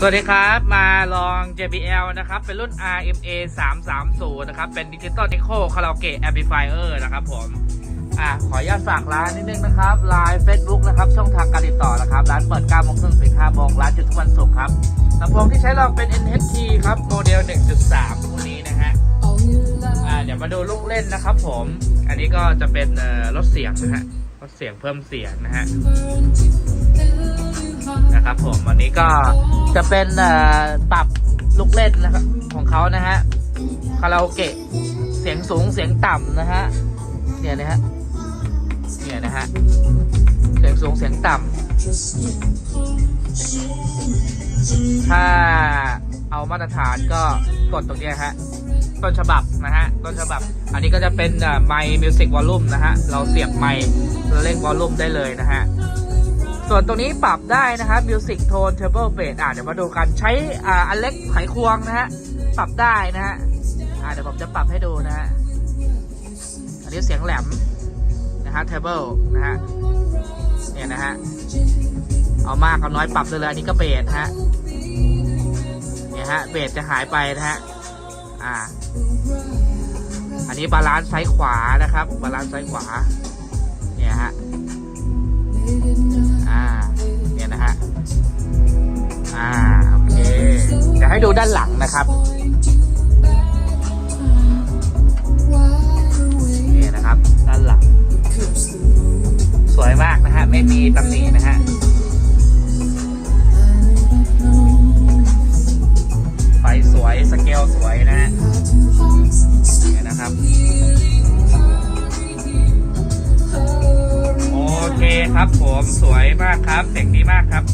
สวัสดีครับ มาลอง JBL นะครับ เป็นรุ่น RMA 330นะครับ เป็นดิจิตอล Echo Karaoke Amplifier นะครับผม อะ ขออนุญาตฝากร้านนิดนึงนะครับ ไลน์ Facebook นะครับ ช่องทางการติดต่อนะครับ ร้านเปิด9โมงครึ่งปิด5โมงร้านจุดทุกวันศุกร์ครับลำโพงที่ใช้ลองเป็น NHT ครับ โมเดล 1.3รุ่นนี้นะฮะ อ่า เดี๋ยวมาดูลูกเล่นนะครับผม อันนี้ก็จะเป็นเอ่อลดเสียงนะฮะ ลดเสียงเพิ่มเสียงนะฮะ นะครับผมวันนี้ก็จะเป็นปรับลูกเล่นนะครับของเขานะฮะคาราโอเกะเสียงสูงเสียงต่ำนะฮะเนี่ยนะฮะเนี่ยนะฮะเสียงสูงเสียงต่ำถ้าเอามาตรฐานก็กดตรงนี้ฮะต้นฉบับนะฮะต้นฉบับ อันนี้ก็จะเป็นไมค์มิวสิกวอลลุ่มนะฮะเราเสียบไมค์เราเล่นวอลลุ่มได้เลยนะฮะ ส่วนตรงนี้ปรับได้นะครับ Music Tone Treble b a s อะเดี๋ยวมาดูกันใช้อ่าอันเล็กไขควงนะฮะปรับได้นะฮะอ่าเดี๋ยวผมจะปรับให้ดูนะฮะอันนี้เสียงแหลมนะฮะ Treble นะฮะเนี่ยนะฮะเอามากเอาน้อยปรับได้เลยอันนี้ก็เบสฮะเนี่ยฮะเบสจะหายไปนะฮะอ่าอันนี้บาลานซ์ซ้ายขวานะครับบาลานซ์ซ้ายขวาเนี่ยฮะ อ่าเนี่ยนะฮะอ่าโอเคเดี๋ยวให้ดูด้านหลังนะครับนี่นะครับ ด้านหลัง สวยมากนะฮะไม่มีตำหนินะ ครับผมสวยมากครับเสียงดีมากครับ